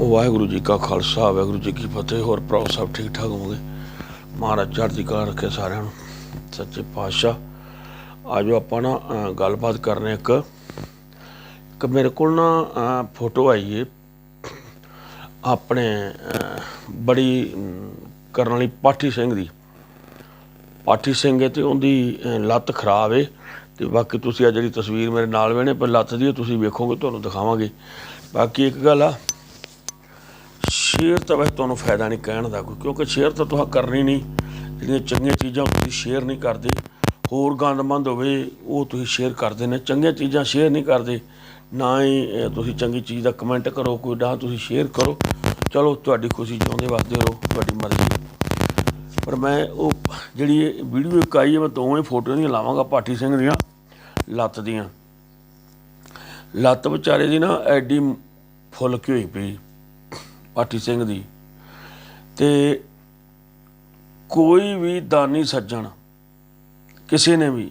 ਵਾਹਿਗੁਰੂ ਜੀ ਕਾ ਖਾਲਸਾ, ਵਾਹਿਗੁਰੂ ਜੀ ਕੀ ਫਤਿਹ। ਹੋਰ ਭਰਾ ਸਭ ਠੀਕ ਠਾਕ ਹੋਵੋਗੇ? ਮਹਾਰਾਜ ਚੜ੍ਹਦੀ ਕਲਾ ਰੱਖੇ ਸਾਰਿਆਂ ਨੂੰ। ਸੱਚੇ ਪਾਤਸ਼ਾਹ। ਆਜੋ ਆਪਾਂ ਨਾ ਗੱਲਬਾਤ ਕਰਨੇ ਇੱਕ। ਇੱਕ ਮੇਰੇ ਕੋਲ ਨਾ ਫੋਟੋ ਆਈ ਏ। ਆਪਣੇ ਬੜੀ ਕਰਨ ਵਾਲੀ ਪਾਠੀ ਸਿੰਘ ਦੀ। ਪਾਠੀ ਸਿੰਘ ਹੈ ਤੇ ਉਹਦੀ ਲੱਤ ਖਰਾਬ ਏ। ਤੇ ਬਾਕੀ ਤੁਸੀਂ ਆ ਜਿਹੜੀ ਤਸਵੀਰ ਮੇਰੇ ਨਾਲ ਵੇਣੇ ਪਰ ਲੱਤ ਦੀ ਤੁਸੀਂ ਵੇਖੋਗੇ, ਤੁਹਾਨੂੰ ਦਿਖਾਵਾਂਗੇ। ਬਾਕੀ ਇੱਕ ਗੱਲ ਆ ਸ਼ੇਅਰ ਤਾਂ ਵੈਸੇ ਤੁਹਾਨੂੰ ਫਾਇਦਾ ਨਹੀਂ ਕਹਿਣ ਦਾ ਕੋਈ ਕਿਉਂਕਿ ਸ਼ੇਅਰ ਤਾਂ ਤੁਸੀਂ ਕਰਨੀ ਨਹੀਂ, ਜਿਹੜੀਆਂ ਚੰਗੀਆਂ ਚੀਜ਼ਾਂ ਤੁਸੀਂ ਸ਼ੇਅਰ ਨਹੀਂ ਕਰਦੇ, ਹੋਰ ਗੰਦਮੰਦ ਹੋਵੇ, ਉਹ ਤੁਸੀਂ ਸ਼ੇਅਰ ਕਰਦੇ ਨੇ, ਚੰਗੀਆਂ ਚੀਜ਼ਾਂ ਸ਼ੇਅਰ ਨਹੀਂ ਕਰਦੇ, ਨਾ ਹੀ ਤੁਸੀਂ ਚੰਗੀ ਚੀਜ਼ ਦਾ ਕਮੈਂਟ ਕਰੋ, ਕੋਈ ਨਾ ਤੁਸੀਂ ਸ਼ੇਅਰ ਕਰੋ, ਚਲੋ ਤੁਹਾਡੀ ਖੁਸ਼ੀ ਚਾਹੁੰਦੇ ਵਸਦੇ ਰਹੋ, ਤੁਹਾਡੀ ਮਰਜ਼ੀ। ਪਰ ਮੈਂ ਉਹ ਜਿਹੜੀ ਵੀਡੀਓ ਇੱਕ ਆਈ ਹੈ, ਮੈਂ ਦੋਵੇਂ ਫੋਟੋਆਂ ਦੀਆਂ ਲਾਵਾਂਗਾ ਪਾਠੀ ਸਿੰਘ ਦੀਆਂ, ਲੱਤ ਦੀਆਂ। ਲੱਤ ਵਿਚਾਰੇ ਦੀ ਨਾ ਐਡੀ ਫੁੱਲ ਕੇ ਹੋਈ ਪਈ। ਪਾਠੀ ਸਿੰਘ ਦੀ। ਤੇ ਕੋਈ ਵੀ ਦਾਨੀ ਸੱਜਣ, ਕਿਸੇ ਨੇ ਵੀ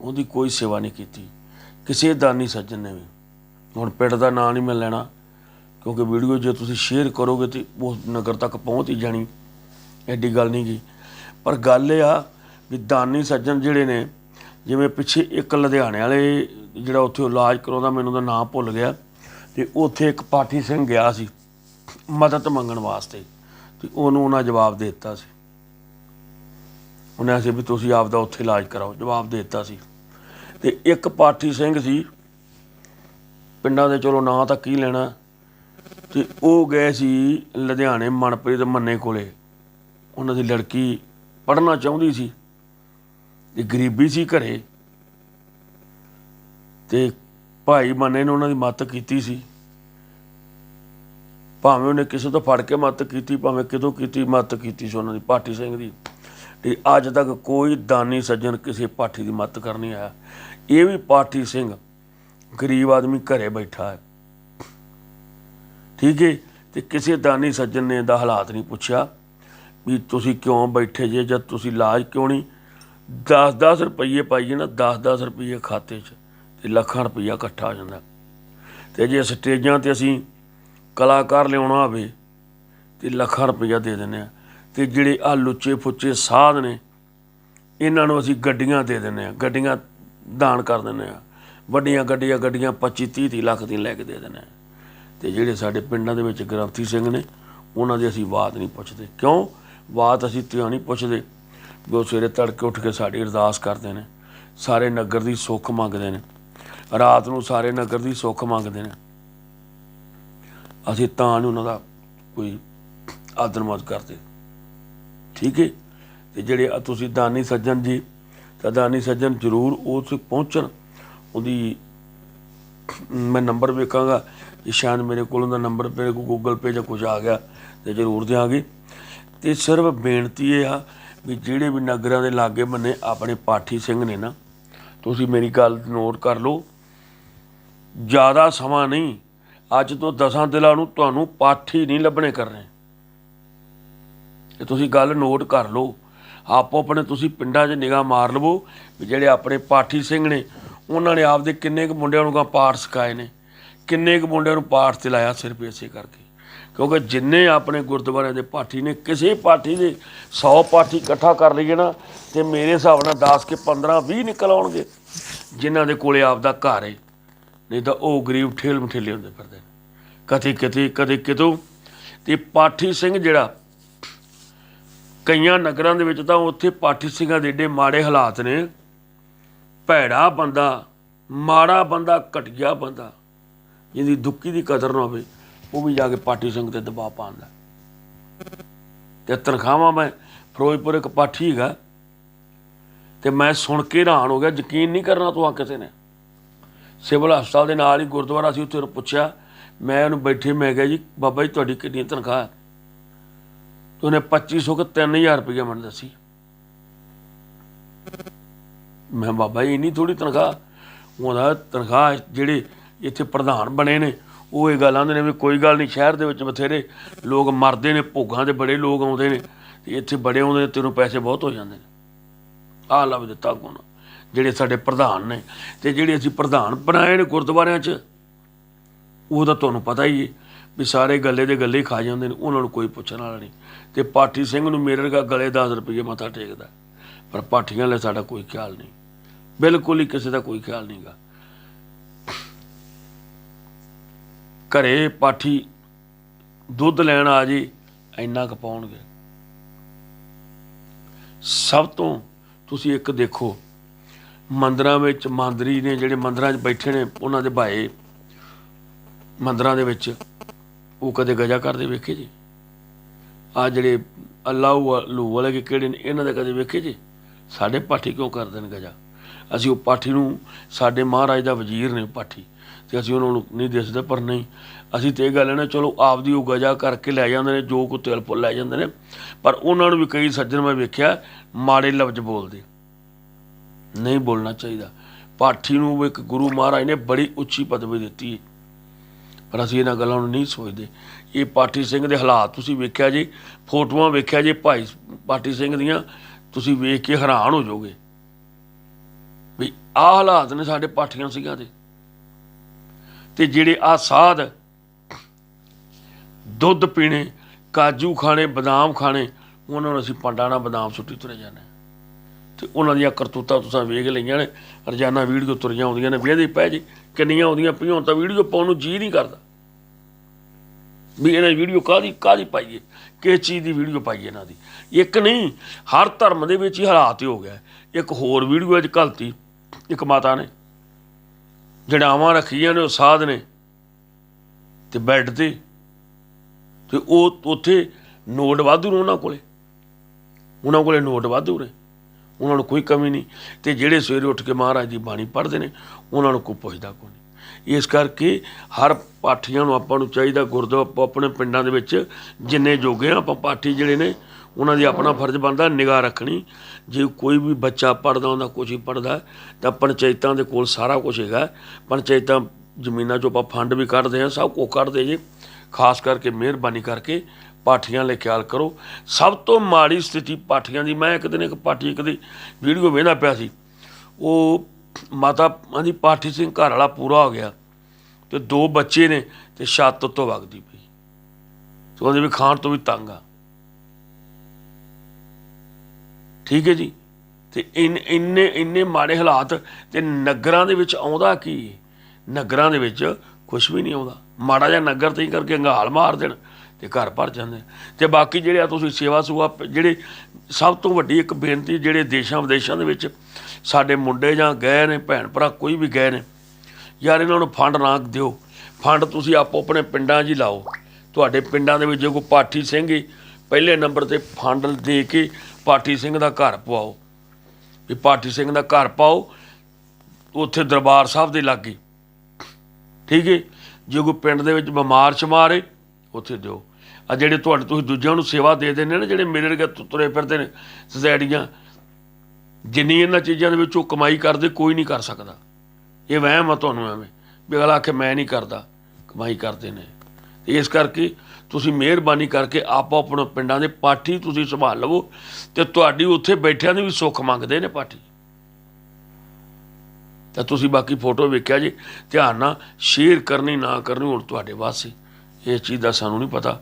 ਉਹਦੀ ਕੋਈ ਸੇਵਾ ਨਹੀਂ ਕੀਤੀ। ਕਿਸੇ ਦਾਨੀ ਸੱਜਣ ਨੇ ਵੀ। ਹੁਣ ਪਿੰਡ ਦਾ ਨਾਂ ਨਹੀਂ ਮੈਂ ਲੈਣਾ, ਕਿਉਂਕਿ ਵੀਡੀਓ ਜੇ ਤੁਸੀਂ ਸ਼ੇਅਰ ਕਰੋਗੇ ਤੇ ਉਸ ਨਗਰ ਤੱਕ ਪਹੁੰਚ ਹੀ ਜਾਣੀ। ਐਡੀ ਗੱਲ ਨਹੀਂ ਗਈ ਪਰ ਗੱਲ ਇਹ ਆ ਵੀ ਦਾਨੀ ਸੱਜਣ ਜਿਹੜੇ ਨੇ, ਜਿਵੇਂ ਪਿੱਛੇ ਇੱਕ ਲੁਧਿਆਣੇ ਵਾਲੇ ਜਿਹੜਾ ਉੱਥੇ ਇਲਾਜ ਕਰਾਉਂਦਾ, ਮੈਨੂੰ ਦਾ ਨਾਮ ਭੁੱਲ ਗਿਆ। ਤੇ ਉੱਥੇ ਇੱਕ ਪਾਠੀ ਸਿੰਘ ਗਿਆ ਸੀ। ਮਦਦ ਮੰਗਣ ਵਾਸਤੇ ਤੇ ਉਹਨੂੰ ਉਹਨਾਂ ਜਵਾਬ ਦੇ ਦਿੱਤਾ ਸੀ। ਉਹਨੇ ਆਖਿਆ ਵੀ ਤੁਸੀਂ ਆਪ ਦਾ ਉੱਥੇ ਇਲਾਜ ਕਰਾਓ। ਜਵਾਬ ਦੇ ਦਿੱਤਾ ਸੀ। ਤੇ ਇੱਕ ਪਾਠੀ ਸਿੰਘ ਸੀ, ਪਿੰਡਾਂ ਦੇ ਚਲੋ ਨਾਂ ਤਾਂ ਕੀ ਲੈਣਾ, ਤੇ ਉਹ ਗਏ ਸੀ ਲੁਧਿਆਣੇ ਮਨਪ੍ਰੀਤ ਮੰਨੇ ਕੋਲੇ। ਉਹਨਾਂ ਦੀ ਲੜਕੀ ਪੜ੍ਹਨਾ ਚਾਹੁੰਦੀ ਸੀ। ਤੇ ਗਰੀਬੀ ਸੀ ਘਰੇ। ਤੇ ਭਾਈ ਮੰਨੇ ਨੇ ਉਹਨਾਂ ਦੀ ਮਦਦ ਕੀਤੀ ਸੀ। ਭਾਵੇਂ ਉਹਨੇ ਕਿਸੇ ਤੋਂ ਫੜ ਕੇ ਮਦਦ ਕੀਤੀ, ਭਾਵੇਂ ਕਿਦੋਂ ਕੀਤੀ ਮਦਦ ਕੀਤੀ ਸੀ ਉਹਨਾਂ ਦੀ, ਪਾਠੀ ਸਿੰਘ ਦੀ। ਤੇ ਅੱਜ ਤੱਕ ਕੋਈ ਦਾਨੀ ਸੱਜਣ ਕਿਸੇ ਪਾਠੀ ਦੀ ਮਦਦ ਕਰਨੀ ਆਇਆ। ਇਹ ਵੀ ਪਾਠੀ ਸਿੰਘ ਗਰੀਬ ਆਦਮੀ ਘਰੇ ਬੈਠਾ ਹੈ। ਠੀਕ ਹੈ ਤੇ ਕਿਸੇ ਦਾਨੀ ਸੱਜਣ ਨੇ ਦਾ ਹਾਲਾਤ ਨਹੀਂ ਪੁੱਛਿਆ ਵੀ ਤੁਸੀਂ ਕਿਉਂ ਬੈਠੇ ਜੇ ਜਦ ਤੁਸੀਂ ਇਲਾਜ ਕਿਉਂ ਨਹੀਂ? 10-10 ਰੁਪਏ ਪਾਈਏ ਨਾ 10-10 ਰੁਪਏ ਖਾਤੇ 'ਚ ਤੇ ਲੱਖਾਂ ਰੁਪਈਆ ਇਕੱਠਾ ਹੋ ਜਾਂਦਾ। ਤੇ ਜੇ ਸਟੇਜਾਂ ਤੇ ਅਸੀਂ ਕਲਾਕਾਰ ਲਿਆਉਣਾ ਹੋਵੇ ਤੇ ਲੱਖਾਂ ਰੁਪਈਆ ਦੇ ਦਿੰਦੇ ਆ। ਤੇ ਜਿਹੜੇ ਆ ਲੁੱਚੇ ਫੁੱਚੇ ਸਾਧ ਨੇ, ਇਹਨਾਂ ਨੂੰ ਅਸੀਂ ਗੱਡੀਆਂ ਦੇ ਦਿੰਦੇ ਆ। ਗੱਡੀਆਂ ਦਾਨ ਕਰ ਦਿੰਦੇ ਆ। ਵੱਡੀਆਂ ਗੱਡੀਆਂ ਗੱਡੀਆਂ 25 30 30 ਲੱਖ ਦੀ ਲੈ ਕੇ ਦੇ ਦਿੰਦੇ ਆ। ਤੇ ਜਿਹੜੇ ਸਾਡੇ ਪਿੰਡਾਂ ਦੇ ਵਿੱਚ ਗ੍ਰੰਥੀ ਸਿੰਘ ਨੇ, ਉਹਨਾਂ ਦੀ ਅਸੀਂ ਬਾਤ ਨਹੀਂ ਪੁੱਛਦੇ। ਕਿਉਂ? ਬਾਤ ਅਸੀਂ ਤਿਉਂ ਨਹੀਂ ਪੁੱਛਦੇ। ਵੀ ਉਹ ਸਵੇਰੇ ਤੜਕੇ ਉੱਠ ਕੇ ਸਾਡੀ ਅਰਦਾਸ ਕਰਦੇ ਨੇ। ਸਾਰੇ ਨਗਰ ਦੀ ਸੁੱਖ ਮੰਗਦੇ ਨੇ। ਰਾਤ ਨੂੰ ਸਾਰੇ ਨਗਰ ਦੀ ਸੁੱਖ ਮੰਗਦੇ ਨੇ। ਅਸੀਂ ਤਾਂ ਨਹੀਂ ਉਹਨਾਂ ਦਾ ਕੋਈ ਆਦਰ ਕਰਦੇ। ਠੀਕ ਹੈ? ਤੇ ਜਿਹੜੇ ਤੁਸੀਂ ਦਾਨੀ ਸੱਜਣ ਜੀ, ਤਾਂ ਦਾਨੀ ਸੱਜਣ ਜ਼ਰੂਰ ਉਸ ਪਹੁੰਚਣ। ਉਹਦੀ ਮੈਂ ਨੰਬਰ ਵੇਖਾਂਗਾ। ਜੇ ਸ਼ਾਇਦ ਮੇਰੇ ਕੋਲ ਉਹਦਾ ਨੰਬਰ ਮੇਰੇ ਕੋਲ ਗੂਗਲ ਪੇ ਜਾਂ ਕੁਝ ਆ ਗਿਆ, ਤੇ ਜ਼ਰੂਰ ਦਿਆਂਗੇ। ਤੇ ਸਿਰਫ ਬੇਨਤੀ ਇਹ ਆ ਵੀ ਜਿਹੜੇ ਵੀ ਨਗਰਾਂ ਦੇ ਲਾਗੇ ਬੰਨੇ ਆਪਣੇ ਪਾਠੀ ਸਿੰਘ ਨੇ ਨਾ, ਤੁਸੀਂ ਮੇਰੀ ਗੱਲ ਨੋਟ ਕਰ ਲਓ। ਜ਼ਿਆਦਾ ਸਮਾਂ ਨਹੀਂ ਅੱਜ ਤੋਂ ਦਸਾਂ ਦਿਲਾਂ ਨੂੰ ਤੁਹਾਨੂੰ ਪਾਠੀ ਨਹੀਂ ਲੱਭਣੇ ਕਰਨੇ। ਇਹ ਤੁਸੀਂ ਗੱਲ ਨੋਟ ਕਰ ਲਓ। ਆਪੋ ਆਪਣੇ ਤੁਸੀਂ ਪਿੰਡਾਂ 'ਚ ਨਿਗਾਹ ਮਾਰ ਲਵੋ ਵੀ ਜਿਹੜੇ ਆਪਣੇ ਪਾਠੀ ਸਿੰਘ ਨੇ, ਉਹਨਾਂ ਨੇ ਆਪਦੇ ਕਿੰਨੇ ਕੁ ਮੁੰਡਿਆਂ ਨੂੰ ਗਾ ਪਾਠ ਸਿਖਾਏ ਨੇ, ਕਿੰਨੇ ਕੁ ਮੁੰਡਿਆਂ ਨੂੰ ਪਾਠ ਤੇ ਲਾਇਆ ਸਿਰਫ ਇਸੇ ਕਰਕੇ। ਕਿਉਂਕਿ ਜਿੰਨੇ ਆਪਣੇ ਗੁਰਦੁਆਰਿਆਂ ਦੇ ਪਾਠੀ ਨੇ, ਕਿਸੇ ਪਾਠੀ ਦੇ 100 ਪਾਠੀ ਇਕੱਠਾ ਕਰ ਲਈਏ ਨਾ, ਤੇ ਮੇਰੇ ਹਿਸਾਬ ਨਾਲ 10 ਕੇ 15 20 ਨਿਕਲ ਆਉਣਗੇ, ਜਿਨ੍ਹਾਂ ਦੇ ਕੋਲੇ ਆਪਦਾ ਘਰ ਹੈ ਨਹੀਂ ਤਾਂ ਉਹ ਗਰੀਬ ਠੇਲ ਮਠੇਲੇ ਹੁੰਦੇ ਫਿਰਦੇ ਨੇ। ਕਦੇ ਕਿਤੇ, ਕਦੇ ਕਿਤੋਂ। ਤੇ ਪਾਠੀ ਸਿੰਘ ਜਿਹੜਾ, ਕਈਆਂ ਨਗਰਾਂ ਦੇ ਵਿੱਚ ਤਾਂ ਉੱਥੇ ਪਾਠੀ ਸਿੰਘਾਂ ਦੇ ਏਡੇ ਮਾੜੇ ਹਾਲਾਤ ਨੇ। ਭੈੜਾ ਬੰਦਾ, ਮਾੜਾ ਬੰਦਾ, ਘਟੀਆ ਬੰਦਾ, ਜਿਹਦੀ ਦੁੱਕੀ ਦੀ ਕਦਰ ਨਾ ਹੋਵੇ, ਉਹ ਵੀ ਜਾ ਕੇ ਪਾਠੀ ਸਿੰਘ ਤੇ ਦਬਾਅ ਪਾਉਂਦਾ ਤੇ ਤਨਖਾਹਾਂ ਮੈਂ ਫਿਰੋਜ਼ਪੁਰ ਇੱਕ ਪਾਠੀ ਹੈਗਾ। ਤੇ ਮੈਂ ਸੁਣ ਕੇ ਹੈਰਾਨ ਹੋ ਗਿਆ, ਯਕੀਨ ਨਹੀਂ ਕਰਨਾ ਤੂੰ ਆ ਕਿਸੇ ਨੇ। ਸਿਵਲ ਹਸਪਤਾਲ ਦੇ ਨਾਲ ਹੀ ਗੁਰਦੁਆਰਾ ਸੀ, ਉੱਥੇ ਉਹਨੂੰ ਪੁੱਛਿਆ, ਮੈਂ ਉਹਨੂੰ ਬੈਠੇ, ਮੈਂ ਕਿਹਾ ਜੀ, ਬਾਬਾ ਜੀ, ਤੁਹਾਡੀ ਕਿੰਨੀ ਤਨਖਾਹ? ਹੈ ਤੇ ਉਹਨੇ 2500 ਕਿ 3000 ਰੁਪਏ ਮੈਨੂੰ ਦੱਸੀ। ਮੈਂ ਬਾਬਾ ਜੀ, ਇੰਨੀ ਥੋੜੀ ਤਨਖਾਹ? ਉਹਦਾ ਤਨਖਾਹ ਜਿਹੜੇ ਇੱਥੇ ਪ੍ਰਧਾਨ ਬਣੇ ਨੇ, ਉਹ ਇਹ ਗੱਲ ਆਉਂਦੇ ਨੇ ਵੀ ਕੋਈ ਗੱਲ ਨਹੀਂ, ਸ਼ਹਿਰ ਦੇ ਵਿੱਚ ਬਥੇਰੇ ਲੋਕ ਮਰਦੇ ਨੇ, ਭੋਗਾਂ ਦੇ ਬੜੇ ਲੋਕ ਆਉਂਦੇ ਨੇ, ਤੇ ਇੱਥੇ ਬੜੇ ਆਉਂਦੇ ਨੇ ਤੈਨੂੰ ਪੈਸੇ ਬਹੁਤ ਹੋ ਜਾਂਦੇ ਨੇ। ਆਹ ਲੱਭ ਦਿੱਤਾ ਗੁਣ ਜਿਹੜੇ ਸਾਡੇ ਪ੍ਰਧਾਨ ਨੇ ਤੇ ਜਿਹੜੇ ਅਸੀਂ ਪ੍ਰਧਾਨ ਬਣਾਏ ਨੇ ਗੁਰਦੁਆਰਿਆਂ 'ਚ, ਉਹ ਤਾਂ ਤੁਹਾਨੂੰ ਪਤਾ ਹੀ ਹੈ ਵੀ ਸਾਰੇ ਗੱਲੇ ਦੇ ਗੱਲੇ ਹੀ ਖਾ ਜਾਂਦੇ ਨੇ, ਉਹਨਾਂ ਨੂੰ ਕੋਈ ਪੁੱਛਣ ਵਾਲਾ ਨਹੀਂ। ਤੇ ਪਾਠੀ ਸਿੰਘ ਨੂੰ ਮੇਰੇ ਵਰਗਾ ਗਲੇ 10 ਰੁਪਏ ਮੱਥਾ ਟੇਕਦਾ। ਪਰ ਪਾਠੀਆਂ ਲਈ ਸਾਡਾ ਕੋਈ ਖਿਆਲ ਨਹੀਂ। ਬਿਲਕੁਲ ਹੀ ਕਿਸੇ ਦਾ ਕੋਈ ਖਿਆਲ ਨਹੀਂਗਾ ਘਰੇ ਪਾਠੀ ਦੁੱਧ ਲੈਣ ਆ ਜੀ, ਇੰਨਾ ਕੁ ਪਾਉਣਗੇ। ਸਭ ਤੋਂ ਤੁਸੀਂ ਇੱਕ ਦੇਖੋ ਮੰਦਰਾਂ ਵਿੱਚ ਮੰਦਰੀ ਨੇ ਜਿਹੜੇ ਮੰਦਰਾਂ 'ਚ ਬੈਠੇ ਨੇ, ਉਹਨਾਂ ਦੇ ਭਾਏ ਮੰਦਰਾਂ ਦੇ ਵਿੱਚ, ਉਹ ਕਦੇ ਗਜਾ ਕਰਦੇ ਵੇਖੇ ਜੀ? ਆ ਜਿਹੜੇ ਅੱਲਾਹ ਲੂ ਵਾਲੇ ਕਿ ਕਿਹੜੇ ਨੇ, ਇਹਨਾਂ ਦੇ ਕਦੇ ਵੇਖੇ ਜੀ? ਸਾਡੇ ਪਾਠੀ ਕਿਉਂ ਕਰਦੇ ਨੇ ਗਜਾ? ਅਸੀਂ ਉਹ ਪਾਠੀ ਨੂੰ, ਸਾਡੇ ਮਹਾਰਾਜ ਦਾ ਵਜ਼ੀਰ ਨੇ ਪਾਠੀ, ਤੇ ਅਸੀਂ ਉਹਨਾਂ ਨੂੰ ਨਹੀਂ ਦਿਸਦੇ ਪਰ ਨਹੀਂ। ਅਸੀਂ ਤੇ ਇਹ ਗੱਲ ਹੈ ਨਾ, ਚਲੋ ਆਪਦੀ ਉਹ ਗਜਾ ਕਰਕੇ ਲੈ ਜਾਂਦੇ ਨੇ, ਜੋ ਕੋ ਤਿਲ ਫੁੱਲ ਲੈ ਜਾਂਦੇ ਨੇ, ਪਰ ਉਹਨਾਂ ਨੂੰ ਵੀ ਕਈ ਸੱਜਣ ਮੈਂ ਵੇਖਿਆ, ਮਾੜੇ ਲਫ਼ਜ਼ ਬੋਲਦੇ। ਨਹੀਂ ਬੋਲਣਾ ਚਾਹੀਦਾ। ਪਾਠੀ ਨੂੰ ਇੱਕ ਗੁਰੂ ਮਹਾਰਾਜ ਨੇ ਬੜੀ ਉੱਚੀ ਪਦਵੀ ਦਿੱਤੀ। ਹੈ ਪਰ ਅਸੀਂ ਇਹਨਾਂ ਗੱਲਾਂ ਨੂੰ ਨਹੀਂ ਸੋਚਦੇ। ਇਹ ਪਾਠੀ ਸਿੰਘ ਦੇ ਹਾਲਾਤ ਤੁਸੀਂ ਵੇਖਿਆ ਜੀ, ਫੋਟੋਆਂ ਵੇਖਿਆ ਜੀ ਭਾਈ ਪਾਠੀ ਸਿੰਘ ਦੀਆਂ, ਤੁਸੀਂ ਵੇਖ ਕੇ ਹੈਰਾਨ ਹੋ ਜਾਓਗੇ। ਵੀ ਆਹ ਹਾਲਾਤ ਨੇ ਸਾਡੇ ਪਾਠੀਆਂ ਸਿੰਘਾਂ ਦੇ। ਤੇ ਜਿਹੜੇ ਆ ਸਾਧ ਦੁੱਧ ਪੀਣੇ, ਕਾਜੂ ਖਾਣੇ, ਬਦਾਮ ਖਾਣੇ, ਉਹਨਾਂ ਨੂੰ ਅਸੀਂ ਪੰਡਾਂ ਨਾਲ ਬਦਾਮ ਸੁੱਟੀ ਤੁਰੇ ਜਾਂਦੇ ਤੇ ਉਹਨਾਂ ਦੀਆਂ ਕਰਤੂਤਾਂ ਤੁਸੀਂ ਵੇਖ ਲਈਆਂ ਨੇ, ਰੋਜ਼ਾਨਾ ਵੀਡੀਓ ਤੁਰੀਆਂ ਆਉਂਦੀਆਂ ਨੇ ਵੇਹਦੇ ਪੈ ਜੇ, ਕਿੰਨੀਆਂ ਆਉਂਦੀਆਂ ਪਈਆਂ ਤਾਂ ਵੀਡੀਓ ਪਾਉਣ ਨੂੰ ਜੀ ਨਹੀਂ ਕਰਦਾ। ਵੀ ਇਹਨਾਂ ਵੀਡੀਓ ਕਾਦੀ ਕਾਦੀ ਪਾਈਏ ਕਿਸ ਚੀਜ਼ ਦੀ ਵੀਡੀਓ ਪਾਈਏ ਇਹਨਾਂ ਦੀ? ਇੱਕ ਨਹੀਂ, ਹਰ ਧਰਮ ਦੇ ਵਿੱਚ ਹੀ ਹਾਲਾਤ ਹੀ ਹੋ ਗਿਆ ਇੱਕ ਹੋਰ ਵੀਡੀਓ ਅੱਜ ਘਲਤੀ ਇੱਕ ਮਾਤਾ ਨੇ ਜੜਾਵਾਂ ਰੱਖੀਆਂ ਨੇ, ਉਹ ਸਾਧ ਨੇ, ਤੇ ਬੈੱਡ ਤੇ ਤੇ ਉਹ ਉੱਥੇ ਨੋਟ ਵਾਧੂ ਨੇ ਉਹਨਾਂ ਕੋਲੇ। ਉਹਨਾਂ ਕੋਲੇ ਨੋਟ ਵਾਧੂ ਨੇ। ਉਹਨਾਂ ਨੂੰ ਕੋਈ ਕਮੀ ਨਹੀਂ। ਤੇ ਜਿਹੜੇ ਸਵੇਰੇ ਉੱਠ ਕੇ ਮਹਾਰਾਜ ਦੀ ਬਾਣੀ ਪੜ੍ਹਦੇ ਨੇ, ਉਹਨਾਂ ਨੂੰ ਕੋਈ ਪੁੱਛਦਾ ਕੋਈ ਨਹੀਂ। ਇਸ ਕਰਕੇ ਹਰ ਪਾਠੀਆਂ ਨੂੰ ਆਪਾਂ ਨੂੰ ਚਾਹੀਦਾ ਗੁਰਦੁਆਰਾ, ਆਪਾਂ ਆਪਣੇ ਪਿੰਡਾਂ ਦੇ ਵਿੱਚ ਜਿੰਨੇ ਜੋਗੇ ਆ, ਆਪਾਂ ਪਾਠੀ ਜਿਹੜੇ ਨੇ, ਉਹਨਾਂ ਦੀ ਆਪਣਾ ਫਰਜ਼ ਬਣਦਾ, ਨਿਗਾਹ ਰੱਖਣੀ। ਜੇ ਕੋਈ ਵੀ ਬੱਚਾ ਪੜਦਾ ਹੁੰਦਾ ਕੁਝ ਹੀ ਪੜਦਾ ਤਾਂ ਪੰਚਾਇਤਾਂ ਦੇ ਕੋਲ ਸਾਰਾ ਕੁਝ ਹੈਗਾ। ਪੰਚਾਇਤਾਂ ਜ਼ਮੀਨਾਂ 'ਚੋਂ ਆਪਾਂ ਫੰਡ ਵੀ ਕੱਢਦੇ ਆ, ਸਭ ਕੁਝ ਕੱਢਦੇ ਜੇ। ਖਾਸ ਕਰਕੇ ਮਿਹਰਬਾਨੀ ਕਰਕੇ ਪਾਠੀਆਂ ਲਈ ਖਿਆਲ ਕਰੋ। ਸਭ ਤੋਂ ਮਾੜੀ ਸਥਿਤੀ ਪਾਠੀਆਂ ਦੀ, ਮੈਂ ਇੱਕ ਦਿਨ ਇੱਕ ਪਾਠੀ, ਇੱਕ ਦੀ ਵੀਡੀਓ ਵੇਖਦਾ ਪਿਆ ਸੀ। ਉਹ ਮਾਤਾ ਆਂਦੀ ਪਾਠੀ ਸਿੰਘ ਘਰ ਵਾਲਾ ਪੂਰਾ ਹੋ ਗਿਆ ਤੇ ਦੋ ਬੱਚੇ ਨੇ ਤੇ ਛੱਤ ਉੱਤੋਂ ਵਗਦੀ ਪਈ। ਤੇ ਉਹਦੇ ਵੀ ਖਾਣ ਤੋਂ ਵੀ ਤੰਗ ਆ। ਠੀਕ ਹੈ ਜੀ? ਤੇ ਇਨ, ਇੰਨੇ ਇੰਨੇ ਮਾੜੇ ਹਾਲਾਤ ਤੇ ਨਗਰਾਂ ਦੇ ਵਿੱਚ ਆਉਂਦਾ ਕੀ? ਨਗਰਾਂ ਦੇ ਵਿੱਚ ਕੁਝ ਵੀ ਨਹੀਂ ਆਉਂਦਾ। ਮਾੜਾ ਜਿਹਾ ਨਗਰ ਤੇ ਹੀ ਕਰਕੇ ਅੰਗਾਲ ਮਾਰ ਦੇਣ। ਤੇ ਘਰ ਭਰ ਜਾਂਦੇ ਤੇ ਬਾਕੀ ਜਿਹੜੇ ਆ ਤੁਸੀਂ ਸੇਵਾ ਸੁਆ ਜਿਹੜੇ ਸਭ ਤੋਂ ਵੱਡੀ ਇੱਕ ਬੇਨਤੀ ਜਿਹੜੇ ਦੇਸ਼ਾਂ ਵਿਦੇਸ਼ਾਂ ਦੇ ਵਿੱਚ ਸਾਡੇ ਮੁੰਡੇ ਜਾਂ ਗਏ ਨੇ, ਭੈਣ ਭਰਾ ਕੋਈ ਵੀ ਗਏ ਨੇ, ਯਾਰ ਇਹਨਾਂ ਨੂੰ ਫੰਡ ਨਾ ਦਿਓ। ਫੰਡ ਤੁਸੀਂ ਆਪੋ ਆਪਣੇ ਪਿੰਡਾਂ 'ਚ ਹੀ ਲਾਓ। ਤੁਹਾਡੇ ਪਿੰਡਾਂ ਦੇ ਵਿੱਚ ਜੇ ਕੋਈ ਪਾਠੀ ਸਿੰਘ ਹੀ ਪਹਿਲੇ ਨੰਬਰ ਤੇ ਫੰਡ ਦੇ ਕੇ ਪਾਠੀ ਸਿੰਘ ਦਾ ਘਰ ਪਵਾਓ। ਵੀ ਪਾਠੀ ਸਿੰਘ ਦਾ ਘਰ ਪਾਓ, ਉੱਥੇ ਦਰਬਾਰ ਸਾਹਿਬ ਦੇ ਲਾਗੇ। ਠੀਕ ਹੈ ਜੇ ਕੋਈ ਪਿੰਡ ਦੇ ਵਿੱਚ ਬਿਮਾਰ ਸ਼ਮਾਰ ਹੈ ਉੱਥੇ ਦਿਓ। ਆ ਜਿਹੜੇ ਤੁਹਾਡੇ ਤੁਸੀਂ ਦੂਜਿਆਂ ਨੂੰ ਸੇਵਾ ਦੇ ਦਿੰਦੇ ਨੇ ਜਿਹੜੇ ਮੇਰੇ ਵਰਗੇ ਤੁਰੇ ਫਿਰਦੇ ਨੇ ਸੁਸਾਇਟੀਆਂ ਜਿੰਨੀ ਇਹਨਾਂ ਚੀਜ਼ਾਂ ਦੇ ਵਿੱਚੋਂ ਕਮਾਈ ਕਰਦੇ, ਕੋਈ ਨਹੀਂ ਕਰ ਸਕਦਾ। ਇਹ ਵਹਿਮ ਆ ਤੁਹਾਨੂੰ ਐਵੇਂ, ਵੀ ਅਗਲਾ ਆਖੇ, ਮੈਂ ਨਹੀਂ ਕਰਦਾ, ਕਮਾਈ ਕਰਦੇ ਨੇ। ਇਸ ਕਰਕੇ ਤੁਸੀਂ ਮਿਹਰਬਾਨੀ ਕਰਕੇ ਆਪੋ ਆਪਣੇ ਪਿੰਡਾਂ ਦੇ ਪਾਠੀ ਤੁਸੀਂ ਸੰਭਾਲ ਲਵੋ ਤੇ ਤੁਹਾਡੀ ਉੱਥੇ ਬੈਠਿਆਂ ਦੇ ਵੀ ਸੁੱਖ ਮੰਗਦੇ ਨੇ ਪਾਠੀ। ਤਾਂ ਤੁਸੀਂ ਬਾਕੀ ਫੋਟੋ ਵੇਖਿਆ ਜੀ, ਧਿਆਨ ਨਾਲ ਸ਼ੇਅਰ ਕਰਨੀ ਨਾ ਕਰਨੀ, ਹੁਣ ਤੁਹਾਡੇ ਵਾਸਤੇ ਇਹ ਚੀਜ਼ ਦਾ ਸਾਨੂੰ ਨਹੀਂ ਪਤਾ।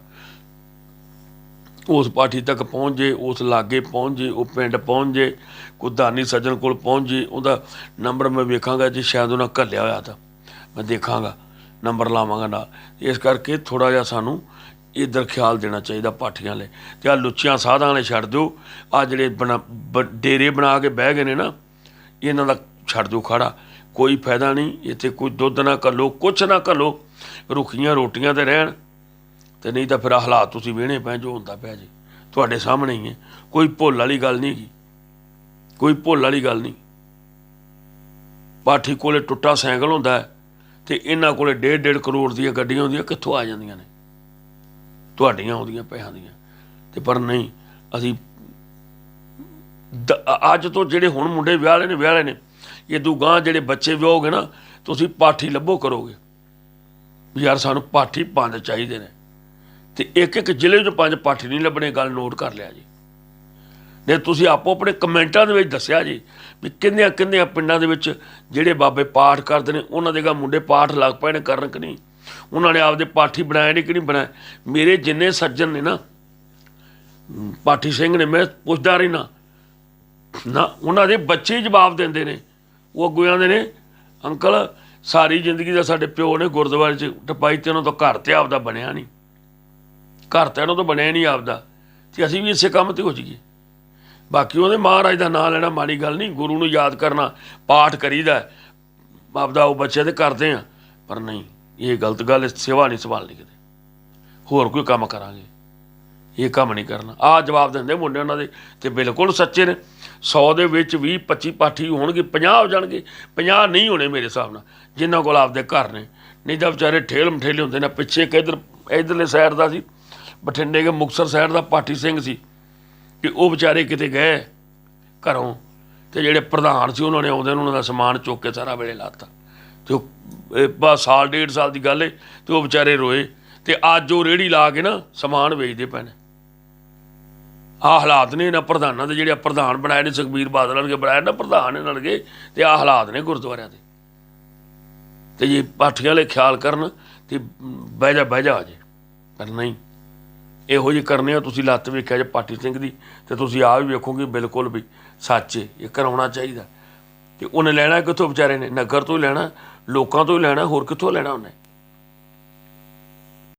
ਉਸ ਪਾਠੀ ਤੱਕ ਪਹੁੰਚ ਜੇ ਉਸ ਲਾਗੇ ਪਹੁੰਚ ਜੇ ਉਹ ਪਿੰਡ ਪਹੁੰਚ ਜੇ ਕੋਈ ਦਾਨੀ ਸੱਜਣ ਕੋਲ ਪਹੁੰਚ ਜੇ ਉਹਦਾ ਨੰਬਰ ਮੈਂ ਵੇਖਾਂਗਾ ਜੇ ਸ਼ਾਇਦ ਉਹਨਾਂ ਘੱਲਿਆ ਹੋਇਆ ਤਾਂ। ਮੈਂ ਦੇਖਾਂਗਾ, ਨੰਬਰ ਲਾਵਾਂਗਾ ਨਾਲ। ਇਸ ਕਰਕੇ ਥੋੜਾ ਜਿਹਾ ਸਾਨੂੰ ਇਧਰ ਖਿਆਲ ਦੇਣਾ ਚਾਹੀਦਾ ਪਾਠੀਆਂ ਲਈ। ਤੇ ਆ ਲੁੱਚੀਆਂ ਸਾਧਾਂ ਵਾਲੇ ਛੱਡ ਦਿਓ। ਆ ਜਿਹੜੇ ਬਣਾ ਬ- ਡੇਰੇ ਬਣਾ ਕੇ ਬਹਿ ਗਏ ਨੇ ਨਾ, ਇਹਨਾਂ ਦਾ ਛੱਡ ਦਿਓ ਖੜਾ। ਕੋਈ ਫਾਇਦਾ ਨਹੀਂ, ਇੱਥੇ ਕੋਈ ਦੁੱਧ ਨਾ ਘੱਲੋ, ਕੁਛ ਨਾ ਘੱਲੋ। ਰੁੱਖੀਆਂ ਰੋਟੀਆਂ ਤੇ ਰਹਿਣ। ਤੇ ਨਹੀਂ ਤਾਂ ਫਿਰ ਆਹ ਹਾਲਾਤ ਤੁਸੀਂ ਵੇਣੇ ਪੈ ਜੋ ਹੁੰਦਾ ਪਿਆ ਜੀ। ਤੁਹਾਡੇ ਸਾਹਮਣੇ ਹੀ ਹੈ। ਕੋਈ ਭੁੱਲ ਵਾਲੀ ਗੱਲ ਨਹੀਂ ਗੀ ਕੋਈ ਭੁੱਲ ਵਾਲੀ ਗੱਲ ਨਹੀਂ। ਪਾਠੀ ਕੋਲੇ ਟੁੱਟਾ ਸਾਈਕਲ ਹੁੰਦਾ ਹੈ ਤੇ ਇਹਨਾਂ ਕੋਲੇ 1.5 ਕਰੋੜ ਦੀਆਂ ਗੱਡੀਆਂ ਹੁੰਦੀਆਂ, ਕਿੱਥੋਂ ਆ ਜਾਂਦੀਆਂ ਨੇ? ਤੁਹਾਡੀਆਂ ਆਉਂਦੀਆਂ, ਪੈਸਿਆਂ ਦੀਆਂ। ਤੇ ਪਰ ਨਹੀਂ, ਅਸੀਂ ਅੱਜ ਤੋਂ ਜਿਹੜੇ ਹੁਣ ਮੁੰਡੇ ਵਿਆਹ ਵਾਲੇ ਨੇ, ਵਿਆਹ ਵਾਲੇ ਨੇ, ਇਹ ਗਾਂ ਜਿਹੜੇ ਬੱਚੇ ਵਿਆਹੋਗੇ ਨਾ, ਤੁਸੀਂ ਪਾਠੀ ਲੱਭੋ ਕਰੋਗੇ। ਯਾਰ, ਸਾਨੂੰ ਪਾਠੀ ਪੰਜ ਚਾਹੀਦੇ ਨੇ। ਤੇ ਇੱਕ ਇੱਕ ਜ਼ਿਲ੍ਹੇ 'ਚ ਪੰਜ ਪਾਠੀ ਨਹੀਂ ਲੱਭਣੇ, ਗੱਲ ਨੋਟ ਕਰ ਲਿਆ ਜੀ। ਨੇ ਤੁਸੀਂ ਆਪੋ ਆਪਣੇ ਕਮੈਂਟਾਂ ਦੇ ਵਿੱਚ ਦੱਸਿਆ ਜੀ ਵੀ ਕਿੰਨਿਆਂ ਕਿੰਨਿਆਂ ਪਿੰਡਾਂ ਦੇ ਵਿੱਚ ਜਿਹੜੇ ਬਾਬੇ ਪਾਠ ਕਰਦੇ ਨੇ, ਉਹਨਾਂ ਦੇ ਗਾ ਮੁੰਡੇ ਪਾਠ ਲੱਗ ਪਏ ਨੇ ਕਰਨ ਕਿ ਨਹੀਂ? ਉਹਨਾਂ ਨੇ ਆਪਦੇ ਪਾਠੀ ਬਣਾਏ ਨੇ ਕਿ ਨਹੀਂ ਬਣਾਏ? ਮੇਰੇ ਜਿੰਨੇ ਸੱਜਣ ਨੇ ਨਾ, ਪਾਠੀ ਸਿੰਘ ਨੇ, ਮੈਂ ਪੁੱਛਦਾ ਰਹਿਣਾ ਨਾ, ਉਹਨਾਂ ਦੇ ਬੱਚੇ ਹੀ ਜਵਾਬ ਦਿੰਦੇ ਨੇ। ਉਹ ਅੱਗੋਂ ਆਂਦੇ ਨੇ, ਅੰਕਲ, ਸਾਰੀ ਜ਼ਿੰਦਗੀ ਦਾ ਸਾਡੇ ਪਿਓ ਨੇ ਗੁਰਦੁਆਰੇ 'ਚ ਟਪਾਈ ਤੇ ਉਹਨਾਂ ਤੋਂ ਘਰ ਤੇ ਆਪਦਾ ਬਣਿਆ ਨਹੀਂ। ਘਰ ਤਾਂ ਇਹਨਾਂ ਤੋਂ ਬਣਿਆ ਨਹੀਂ ਆਪਦਾ। ਤੇ ਅਸੀਂ ਵੀ ਇਸੇ ਕੰਮ ਤੇ ਹੋ ਜਾਈਏ। ਬਾਕੀ ਉਹਦੇ ਮਹਾਰਾਜ ਦਾ ਨਾਮ ਲੈਣਾ ਮਾੜੀ ਗੱਲ ਨਹੀਂ ਗੁਰੂ ਨੂੰ ਯਾਦ ਕਰਨਾ ਪਾਠ ਕਰੀਦਾ ਆਪਦਾ ਉਹ ਬੱਚੇ ਤੇ ਕਰਦੇ ਆ ਪਰ ਨਹੀਂ ਇਹ ਗਲਤ ਗੱਲ ਹੈ, ਸੇਵਾ ਨਹੀਂ ਸੰਭਾਲਣੀ ਕਿਤੇ। ਹੋਰ ਕੋਈ ਕੰਮ ਕਰਾਂਗੇ। ਇਹ ਕੰਮ ਨਹੀਂ ਕਰਨਾ। ਆ ਜਵਾਬ ਦਿੰਦੇ ਮੁੰਡੇ ਉਹਨਾਂ ਦੇ ਤੇ ਬਿਲਕੁਲ ਸੱਚੇ ਨੇ। 100 ਦੇ ਵਿੱਚ 20 25 ਪਾਠੀ ਹੋਣਗੇ 50 ਹੋ ਜਾਣਗੇ 50 ਨਹੀਂ ਹੋਣੇ ਮੇਰੇ ਹਿਸਾਬ ਨਾਲ ਜਿਨ੍ਹਾਂ ਕੋਲ ਆਪਦੇ ਘਰ ਨੇ। ਨਹੀਂ ਤਾਂ ਵਿਚਾਰੇ ਠੇਲ ਮਠੇਲੇ ਹੁੰਦੇ ਨੇ ਪਿੱਛੇ ਇੱਕ ਇਧਰ ਇਧਰਲੇ ਸਾਈਡ ਦਾ ਸੀ। ਬਠਿੰਡੇ ਕੇ ਮੁਕਤਸਰ ਸਾਈਡ ਦਾ ਪਾਠੀ ਸਿੰਘ ਸੀ ਕਿ ਉਹ ਵਿਚਾਰੇ ਕਿਤੇ ਗਏ ਘਰੋਂ ਤੇ ਜਿਹੜੇ ਪ੍ਰਧਾਨ ਸੀ ਉਹਨਾਂ ਨੇ ਆਉਂਦੇ ਨੂੰ ਉਹਨਾਂ ਦਾ ਸਮਾਨ ਚੁੱਕ ਕੇ ਸਾਰਾ ਵੇਲੇ ਲਾਤਾ ਤੇ ਉਹ ਸਾਲ ਡੇਢ ਸਾਲ ਦੀ ਗੱਲ ਏ, ਤੇ ਉਹ ਵਿਚਾਰੇ ਰੋਏ ਤੇ ਅੱਜ ਉਹ ਰੇੜੀ ਲਾ ਕੇ ਨਾ ਸਮਾਨ ਵੇਚਦੇ ਪਏ ਨੇ। ਆਹ ਹਾਲਾਤ ਨੇ ਇਹਨਾਂ ਪ੍ਰਧਾਨਾਂ ਦੇ, ਜਿਹੜੇ ਪ੍ਰਧਾਨ ਬਣਾਏ ਨੇ, ਸੁਖਬੀਰ ਬਾਦਲ ਨੇ ਬਣਾਏ ਨਾ, ਪ੍ਰਧਾਨ ਇਹਨਾਂ ਨੇ ਤੇ ਆਹ ਹਾਲਾਤ ਨੇ ਗੁਰਦੁਆਰਿਆਂ ਦੇ। ਤੇ ਜੇ ਪਾਠੀਆਂ ਵਾਲੇ ਖਿਆਲ ਕਰਨ ਤੇ ਬਹਿ ਜਾ ਬਹਿ ਜਾ ਆ ਜੇ ਪਰ ਨਹੀਂ। ਇਹੋ ਜਿਹੇ ਕਰਨੇ ਹੋ ਤੁਸੀਂ ਲੱਤ ਵੇਖਿਆ ਜੇ ਪਾਟੀ ਸਿੰਘ ਦੀ ਤੇ ਤੁਸੀਂ ਆਪ ਵੀ ਵੇਖੋਗੇ ਬਿਲਕੁਲ ਵੀ ਸੱਚ ਏ, ਇਹ ਕਰਾਉਣਾ ਚਾਹੀਦਾ। ਤੇ ਉਹਨੇ ਲੈਣਾ ਕਿੱਥੋਂ ਵਿਚਾਰੇ ਨੇ? ਨਗਰ ਤੋਂ ਹੀ ਲੈਣਾ ਲੋਕਾਂ ਤੋਂ ਹੀ ਲੈਣਾ ਹੋਰ ਕਿੱਥੋਂ ਲੈਣਾ ਉਹਨੇ?